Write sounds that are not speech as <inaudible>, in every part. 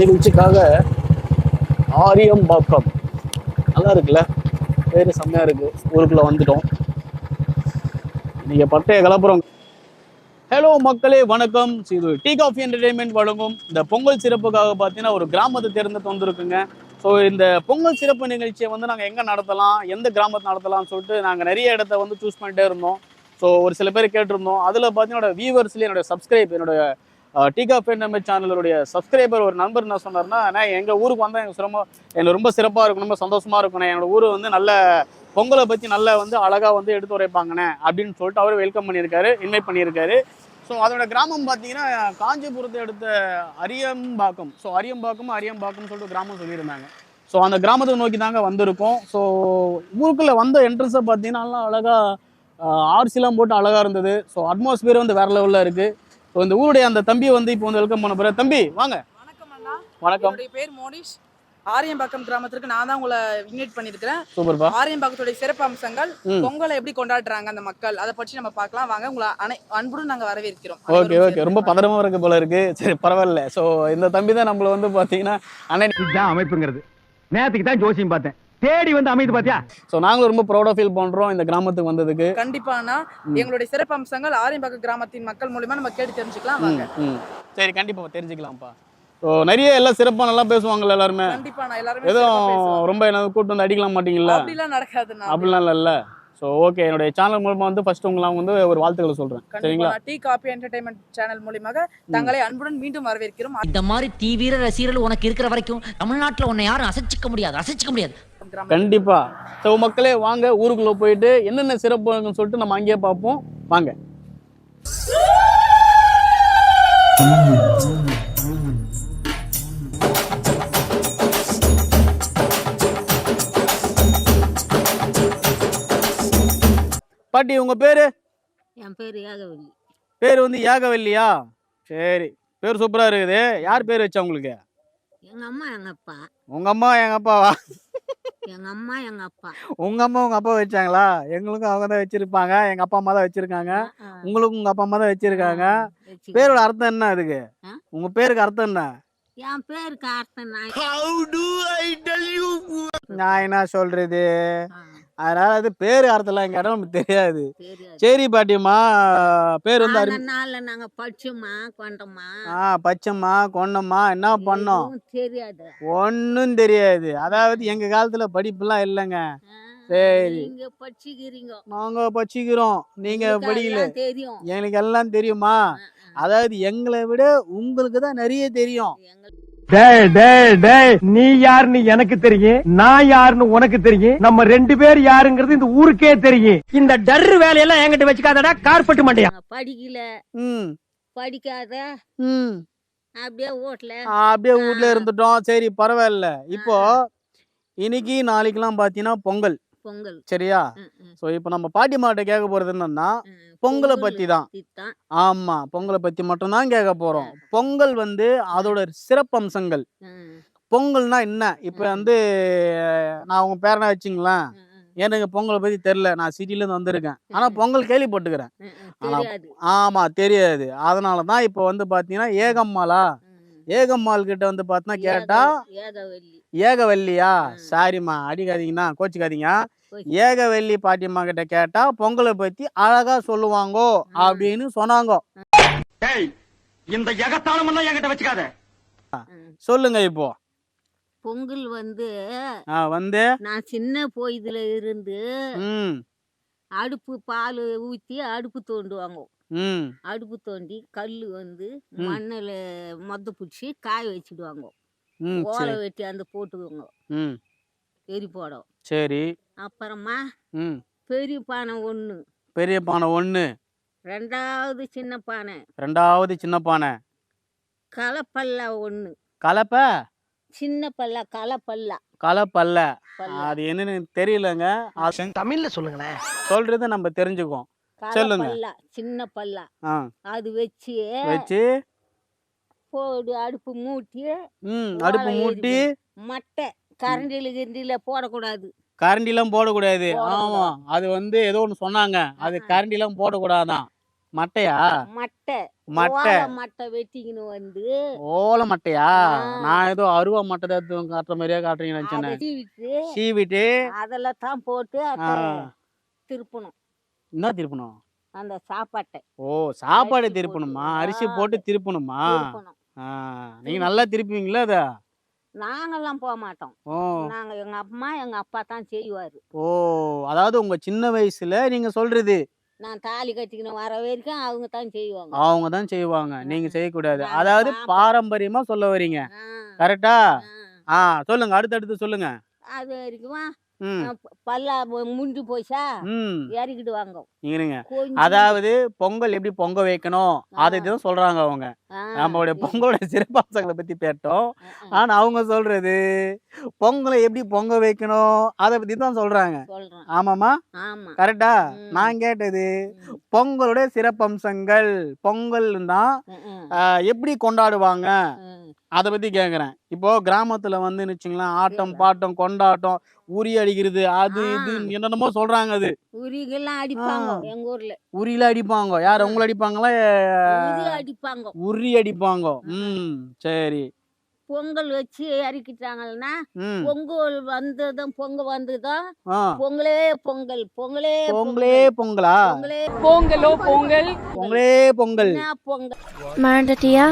நிகழ்ச்சிக்காக ஆரியம்பாக்கம் நல்லா இருக்குல்ல? பேர் செம்மையாக இருக்குது ஊருக்குள்ளே வந்துட்டோம். நீங்கள் பட்டைய கலப்புறம். ஹலோ மக்களே வணக்கம். இது டீ காஃபி என்டர்டைன்மெண்ட் வழங்கும். இந்த பொங்கல் சிறப்புக்காக பார்த்தீங்கன்னா ஒரு கிராமத்தை தேர்ந்தெடுத்து வந்திருக்குங்க ஸோ இந்த பொங்கல் சிறப்பு நிகழ்ச்சியை வந்து நாங்கள் எங்கே நடத்தலாம் எந்த கிராமத்தை நடத்தலாம்னு சொல்லிட்டு நாங்கள் நிறைய இடத்த வந்து சூஸ் பண்ணிட்டே இருந்தோம். ஸோ ஒரு சில பேர் கேட்டிருந்தோம். அதில் பார்த்தீங்கன்னா என்னோட வியூவர்ஸ்லேயே என்னோட சப்ஸ்கிரைப் என்னோடய டீகா காஃபி நம்ம சேனலுடைய சப்ஸ்கிரைபர் ஒரு நண்பர் என்ன சொன்னார்னா நான் எங்கள் ஊருக்கு வந்தால் எனக்கு சிரமம் எனக்கு ரொம்ப சிறப்பாக இருக்கும் ரொம்ப சந்தோஷமாக இருக்கணும் என்னோட ஊர் வந்து நல்ல பொங்கலை பற்றி நல்லா வந்து அழகாக வந்து எடுத்து உரைப்பாங்கண்ணே அப்படின்னு சொல்லிட்டு அவர் வெல்கம் பண்ணியிருக்காரு இன்வைட் பண்ணியிருக்காரு. ஸோ அதோட கிராமம் பார்த்தீங்கன்னா காஞ்சிபுரத்தை எடுத்த அரியம்பாக்கம். ஸோ அரியம்பாக்கம் அரியம்பாக்கம் சொல்லிட்டு கிராமம் சொல்லியிருந்தாங்க. ஸோ அந்த கிராமத்தை நோக்கி தாங்க வந்திருக்கோம். ஸோ ஊருக்குள்ளே வந்த என்ட்ரன்ஸை பார்த்தீங்கன்னா நல்லா அழகாக ஆர்சிலாம் போட்டு அழகாக இருந்தது. ஸோ அட்மாஸ்பியர் வந்து வேற லெவலில் இருக்குது ஸோ இந்த ஊருடைய அந்த தம்பியை வந்து இப்போ வந்து வெல்கம் பண்ண போகிறேன் தம்பி வாங்க. வணக்கம் அண்ணா. வணக்கம். பேர் மோனிஷ். ஆரியம்பாக்கம் கிராமத்திற்கு நான் தான் உங்களை இன்வைட் பண்ணியிருக்கிறேன். சூப்பர்ப்பா. ஆரியம்பாக்கத்துடைய சிறப்பு அம்சங்கள். பொங்கலை எப்படி கொண்டாடுறாங்க அந்த மக்கள் அதை பற்றி நம்ம பார்க்கலாம். வாங்க உங்களை அனை அன்புடன் நாங்க வரவேற்கிறோம். Okay okay. ரொம்ப பதறமா இருக்கு போல இருக்கு. சரி பரவாயில்ல. ஸோ இந்த தம்பி தான் நம்மள வந்து பார்த்தீங்கன்னா அண்ணன். இதுதான் அமைப்புங்கிறது. நேரத்துக்கு தான் ஜோசியம் பார்த்தேன். தேடி வந்து அமைது பாத்தியா? ஸோ நாங்களும் ரொம்ப ப்ரௌடாக ஃபீல் பண்ணுறோம் இந்த கிராமத்துக்கு வந்ததுக்கு. கண்டிப்பாண்ணா எங்களுடைய சிறப்பு அம்சங்கள் ஆரியம்பாக்கம் கிராமத்தின் மக்கள் மூலியமா நம்ம கேட்டு தெரிஞ்சுக்கலாம் வாங்க. சரி கண்டிப்பா தெரிஞ்சுக்கலாம்ப்பா. ஸோ நிறைய எல்லாம் சிறப்பா நல்லா பேசுவாங்கல்ல எல்லாருமே? கண்டிப்பா நான் எல்லாருமே சிறப்பா எதுவும். ரொம்ப என்ன கூட்டு வந்து அடிக்கலாம் மாட்டீங்களா அப்படிலாம் நடக்காதுண்ணா அப்படிலாம். இல்லைல்ல ஸோ ஓகே என்னுடைய சேனல் மூலமா வந்து ஃபர்ஸ்ட் உங்களாம் வந்து ஒரு வாழ்த்துக்களை சொல்றேன். சரிங்களா? டீ காபி என்டர்டைன்மெண்ட் சேனல் மூலியமாக தங்களை அன்புடன் மீண்டும் வரவேற்கிறோம். இந்த மாதிரி தீவிர ரசிகர்கள் உனக்கு இருக்கிற வரைக்கும் தமிழ்நாட்டுல உன்னை யாரும் அசைச்சிக்க முடியாது அசைச்சிக்க முடியாது. கிராமம் கண்டிப்பா. ஸோ மக்களே வாங்க. ஊருக்குள்ள போயிட்டு என்னென்ன சிறப்பு இருக்குன்னு சொல்லிட்டு நம்ம அங்கேயே பார்ப்போம். வாங்க. பாட்டி உங்க பேரு? என் பேர் ஏகவல்லி பேர் வந்து யாகவல்லியா? சரி. பேர் சூப்பரா இருக்குது. யார் பேர் வச்சா உங்களுக்கு? எங்க அம்மா எங்க அப்பா. உங்க அம்மா எங்க அப்பாவா? எங்க அம்மா எங்க அப்பா. உங்க அம்மா உங்க அப்பா வச்சாங்களா? எங்களுக்கும் அவங்க தான் வச்சிருப்பாங்க. எங்க அப்பா அம்மா தான் வச்சிருக்காங்க. உங்களுக்கும் உங்க அப்பா அம்மா தான் வச்சிருக்காங்க. பேரோட அர்த்தம் என்ன அதுக்கு? உங்க பேருக்கு அர்த்தம் என்ன? என் பேருக்கு அர்த்தம் நான் நான் என்ன சொல்றது? அதனால அது பேரு அர்த்தம்லாம் கேட்டால் நமக்கு தெரியாது. சரி பாட்டியம்மா பேர் வந்து அருமை நாள்ல நாங்க படிச்சோமா கொண்டோமா ஆ பச்சைம்மா கொண்டம்மா என்ன பண்ணோம்? தெரியாது. ஒன்றும் தெரியாது. அதாவது எங்க காலத்துல படிப்புலாம் இல்லைங்க. சரி. நீங்க படிச்சுக்கிறீங்க. நாங்க படிச்சுக்கிறோம். நீங்க உங்களுக்கு படிக்கல. தெரியும். எங்களுக்கு எல்லாம் தெரியுமா. அதாவது எங்களை விட உங்களுக்கு தான் நிறைய தெரியும். எங்க- டேய் டேய் டேய் நீ யாருன்னு எனக்கு தெரியும் நான் யாருன்னு உனக்கு தெரியும் நம்ம ரெண்டு பேர் யாருங்கிறது இந்த ஊருக்கே தெரியும். இந்த டர்ரு வேலையெல்லாம் என்கிட்ட வச்சுக்காதடா கார்பெட் மண்டையா. படிக்கல. ம். படிக்காத. ம். அப்படியே ஓட்டல. ஆ, அப்படியே வீட்ல. இருந்துட்டோம். சரி பரவாயில்ல. இப்போ இன்னைக்கு நாளைக்கெல்லாம் பார்த்தீங்கன்னா பொங்கல். பொங்கல். சரியா? ஸோ இப்போ நம்ம பாட்டிமாட்ட கேட்க போறது என்னன்னா. பொங்கலை பத்தி தான். ஆமா பொங்கலை பத்தி மட்டும்தான் கேட்க போறோம். பொங்கல் வந்து அதோட சிறப்பம்சங்கள். பொங்கல்னா என்ன? இப்போ. வந்து நான் உங்க பேரனை வச்சுங்களேன். எனக்கு பொங்கலை பத்தி தெரில நான் சிட்டில இருந்து வந்திருக்கேன். ஆனா. பொங்கல் கேள்விப்பட்டுக்கிறேன். ஆனா- ஆமா தெரியாது. அதனால தான் இப்போ வந்து பாத்தீங்கன்னா ஏகம்மாளா. ஏகம்மாள் கிட்ட வந்து பார்த்தீங்கன்னா கேட்டா ஏக- ஏகவல்லி ஏகவல்லியா. சாரிம்மா அடிக்காதீங்கண்ணா கோச்சிக்காதீங்க. ஏகவல்லி பாட்டியம்மா கிட்ட கேட்டா பொங்கலை பத்தி அழகா சொல்லுவாங்கோ அப்படின்னு சொன்னாங்க. டேய் இந்த எகத்தாளம் எல்லாம் என்கிட்ட வச்சுக்காத. சொல்லுங்க இப்போ. பொங்கல் வந்து வந்து? நான் சின்ன போயதுல இருந்து ம். அடுப்பு பால் ஊற்றி அடுப்பு தோண்டுவாங்க. அடுப்பு தோண்டி கல் வந்து. மண்ணில் மொத்த பிடிச்சி காய வச்சிடுவாங்க. ம் ஓலை வெட்டி அந்த போட்டுக்குவாங்க ம். எரி போடும். சரி. அப்புறமா ம். பெரிய பானை ஒன்று பெரிய பானை ஒன்று ரெண்டாவது சின்ன பானை. ரெண்டாவது சின்ன பானை. கலப்பல்லா ஒன்று கலப்பை? சின்ன பல்லா கலப்பல்லா. கலப்பல்ல. பல்லா அது என்னன்னு தெரியலங்க. தமிழ்ல சொல்லுங்களேன். சொல்றது நம்ம தெரிஞ்சுக்குவோம். சொல்லுங்க. சின்ன பல்லா. அது வச்சு வச்சு போடு அடுப்பு மூட்டி அடுப்பு மூட்டி. மட்டை கரண்டில கிரண்டில போடக்கூடாது. கரண்டிலாம் போடக்கூடாது. ஆமா. அது வந்து ஏதோ ஒன்று சொன்னாங்க. அது. கரண்டிலாம் போடக்கூடாதான். மட்டையா? மட்டை. மட்டை. மட்டை வெட்டிக்கின்னு வந்து ஓலை மட்டையா. நான் ஏதோ அருவா மட்டை தான் காட்டுற மாதிரியே காட்டுறீங்கன்னு நினைச்சேன். சீவிட்டு சீவிட்டு அதில் தான் போட்டு. திருப்பணும். என்ன திருப்பணும். அந்த சாப்பாட்டை. ஓ சாப்பாடு திருப்பணுமா. அரிசி. போட்டு திருப்பணுமா? நீங்க நல்லா திருப்புவீங்களா அத? நாங்கெல்லாம் போக மாட்டோம். நாங்க எங்க அம்மா எங்க அப்பா தான் செய்வாரு. ஓ அதாவது உங்க சின்ன வயசுல நீங்க சொல்றது. நான் தாலி கட்டிக்கின்னு வர வரைக்கும் அவங்க தான் செய்வாங்க. அவங்க தான் செய்வாங்க. நீங்க செய்யக்கூடாது. அதாவது. பாரம்பரியமா சொல்ல வர்றீங்க ஆ, கரெக்டா? ஆ. சொல்லுங்க. அடுத்தடுத்து சொல்லுங்க. அது வரைக்கும்? பல்லா முண்டு போச்சா? இருங்க. கொஞ்சம் அதாவது பொங்கல் எப்படி பொங்க வைக்கணும்? அதை. தான் சொல்றாங்க அவங்க. நம்மளுடைய பொங்கலோட சிறப்பம்சங்களை பத்தி கேட்டோம் ஆனா அவங்க சொல்றது பொங்கலை எப்படி பொங்க வைக்கணும்? அதை பத்தி தான் சொல்றாங்க. ஆமாமா ஆமா. கரெக்டா. நான் கேட்டது ம், பொங்கலோட சிறப்பம்சங்கள் பொங்கல் தான் எப்படி கொண்டாடுவாங்க. அதை பத்தி கேக்குறேன். இப்போ கிராமத்துல வந்து வச்சுங்களேன் ஆட்டம். பாட்டம் கொண்டாட்டம் உரி அடிக்கிறது அது. இது என்னென்னமோ சொல்றாங்க அது. உரிகெல்லாம் அடிப்பாங்க ஆ. எங்க ஊர்ல. உரியில அடிப்பாங்க. யார் உங்களை அடிப்பாங்களா? அடிப்பாங்க. உரி அடிப்பாங்க. ம் சரி. பொங்கல் வச்சு இறக்கிட்டாங்கன்னா பொங்கல் வந்ததும் பொங்க வந்ததும் பொங்கலே பொங்கல் பொங்கலே பொங்கலே பொங்கலா. பொங்கலே? பொங்கலோ பொங்கல் பொங்கலே. பொங்கல்? பொங்கல்? மறந்துட்டியா?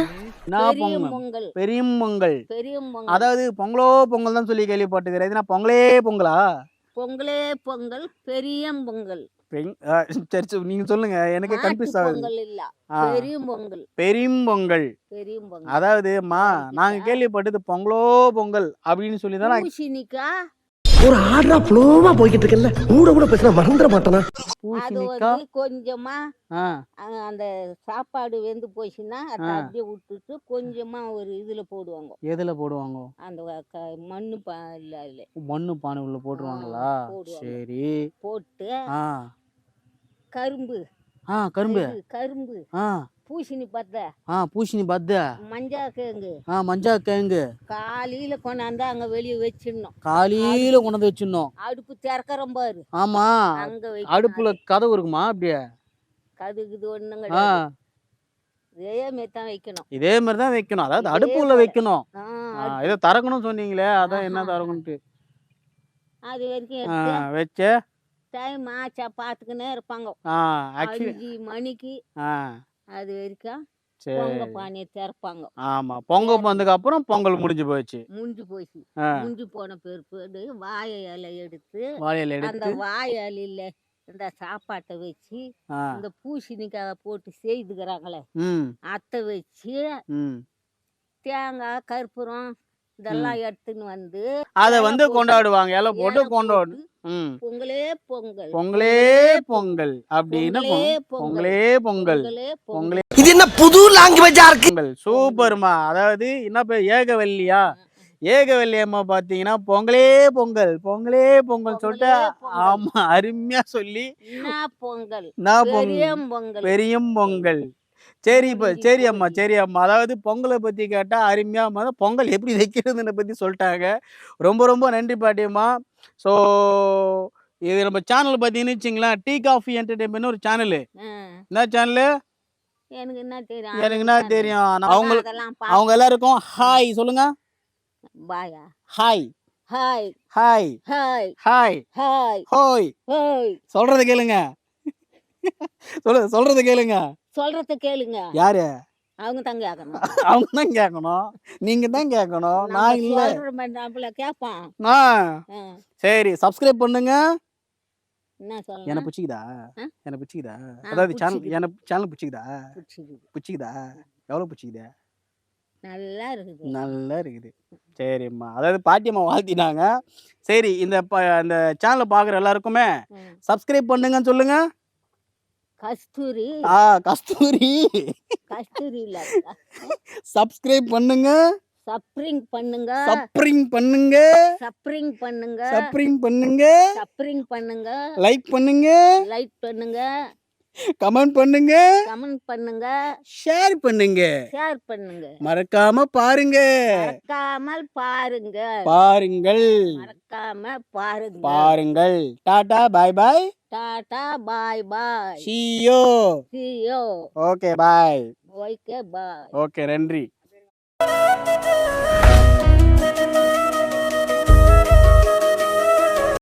நான் பொங்கல். பெரிய பொங்கல். பெரிய பொங்கல். அதாவது பொங்கலோ பொங்கல் தான் சொல்லி கேள்விப்பட்டுக்கிறேன் இதுனா பொங்கலே பொங்கலா? பொங்கலே பொங்கல் பெரிய பொங்கல். சரி நீங்க சொல்லுங்க. எனக்கு கன்ஃபியூஸ் ஆகுது. பொங்கல் பெரும் பொங்கல். பெரிய பொங்கல். அதாவது மா சரிக்கா. நாங்க கேள்விப்பட்டது பொங்கலோ பொங்கல் அப்படின்னு சொல்லி தான் ஒரு ஆர்டரா ஃப்ளோவா போய்கிட்டு இருக்கல கூட கூட பேசினா மறந்துட மாட்டானா? அது வந்து கொஞ்சமா அந்த சாப்பாடு வெந்து போச்சுன்னா அதை. அப்படியே விட்டுட்டு கொஞ்சமா ஒரு இதுல போடுவாங்க. எதுல போடுவாங்க? அந்த மண்ணு பா இல்ல அதுல மண்ணு பானை உள்ள போட்டுருவாங்களா. சரி. போட்டு கரும்பு. ஆ கரும்பு. இது, கரும்பு. ஆ. பூசணி பத்த. ஆ பூசணி பத்த. மஞ்சா கிழங்கு. ஆ மஞ்சா கிழங்கு. காலையில கொண்டாந்து அங்க வெளியே வச்சிடணும். காலையில கொண்டு வந்து வச்சிடணும். அடுப்பு திறக்கறம் பாரு. ஆமா. அங்க. அடுப்புல கதவு இருக்குமா அப்படியே? ஒண்ணும் ஆ. கிடையாது. இதே மாதிரி தான் வைக்கணும். இதே மாதிரி தான் வைக்கணும். அதாவது இதே அடுப்புல போல. வைக்கணும். ஏதோ திறக்கணும்னு சொன்னீங்களே அதான் என்ன ஆஹா. திறக்கணும்ட்டு. அது வரைக்கும் வச்சு. டைம் ஆச்சா பார்த்துக்கினே இருப்பாங்க. அஞ்சு மணிக்கு அது வரைக்கும் சரி. பொங்க பானையை திறப்பாங்க. ஆமா பொங்க வந்ததுக்கு அப்புறம் பொங்கல் முடிஞ்சு போச்சு. முடிஞ்சு போச்சு. முடிஞ்சு போன பிற்பாடு வாழை இலை எடுத்து அந்த வாழை இலையில இந்த சாப்பாட்டை வச்சு இந்த பூசணிக்காய் போட்டு செய்துக்கிறாங்களே. அத்தை வச்சு தேங்காய் கற்பூரம் இதெல்லாம் எடுத்துன்னு வந்து அத வந்து கொண்டாடுவாங்க இலை போட்டு கொண்டாடு பொங்கலே பொங்கல் பொங்கலே பொங்கல் அப்படின்னு பொங்கலே பொங்கல் பொங்கலே இது என்ன புது லாங்குவேஜா இருக்கு? பொங்கல் சூப்பர்மா. அதாவது என்ன பேர் ஏகவல்லியா? ஏகவல்லி அம்மா பாத்தீங்கன்னா பொங்கலே பொங்கல் பொங்கலே பொங்கல் சொல்லிட்டு. ஆமா அருமையா சொல்லி பொங்கல்? நான் பெரிய பொங்கல் பொங்கல். பெரியும் பொங்கல். சரி இப்ப சரி அம்மா. சரி அம்மா. அதாவது பொங்கலை பத்தி கேட்டா அருமையா அம்மா பொங்கல் எப்படி வைக்கிறதுன்னு பத்தி சொல்லிட்டாங்க. ரொம்ப ரொம்ப நன்றி பாட்டியம்மா. ஸோ இது நம்ம சேனல் பார்த்தீங்கன்னு வச்சுங்களேன் டீ காஃபி என்டர்டைன்மெண்ட் ஒரு சேனலு என்ன சேனலு எனக்கு என்ன தெரியும் எனக்கு என்ன தெரியும்? அவங்க அவங்க எல்லாருக்கும் ஹாய் சொல்லுங்க. பாயா hi hi hi hi hi hi ஹோய் ஹாய் சொல்றத கேளுங்க. சொல்லு சொல்றத கேளுங்க. சொல்றத கேளுங்க. யாரு? அவங்க தான் கேட்கணும் <laughs> அவங்க தான் கேட்கணும் நீங்க தான் கேட்கணும் நான் இல்ல. நம்மள கேட்பான் சரி சப்ஸ்கிரைப் பண்ணுங்க. என்ன பிடிச்சிக்குதா? என்ன பிடிச்சிக்குதா? அதாவது சேனல். என்ன சேனல் பிடிச்சிக்குதா? பிடிச்சிக்குது. எவ்வளோ பிடிச்சிக்குதா? நல்லா இருக்குது. நல்லா இருக்குது. சரிம்மா. அதாவது பாட்டியம்மா வாழ்த்திட்டாங்க. சரி இந்த இந்த சேனலை பார்க்குற எல்லாருக்குமே. சப்ஸ்கிரைப் பண்ணுங்கன்னு சொல்லுங்க. கஸ்தூரி. ஆ கஸ்தூரி. கஸ்தூரி இல்ல சப்ஸ்கிரைப் பண்ணுங்க. சப்ரிங் பண்ணுங்க. சப்ரிங் பண்ணுங்க. சப்ரிங் பண்ணுங்க. சப்ரிங் பண்ணுங்க. சப்ரிங் பண்ணுங்க. லைக் பண்ணுங்க. லைட் பண்ணுங்க. கமெண்ட் பண்ணுங்க. கமெண்ட் பண்ணுங்க. ஷேர் பண்ணுங்க. ஷேர் பண்ணுங்க. மறக்காம பாருங்க. மறக்காமல் பாருங்க. பாருங்கள். மறக்காம பாருங்க. பாருங்கள். Tata bye bye tata bye bye ciao ciao okay bye okay bye okay நன்றி.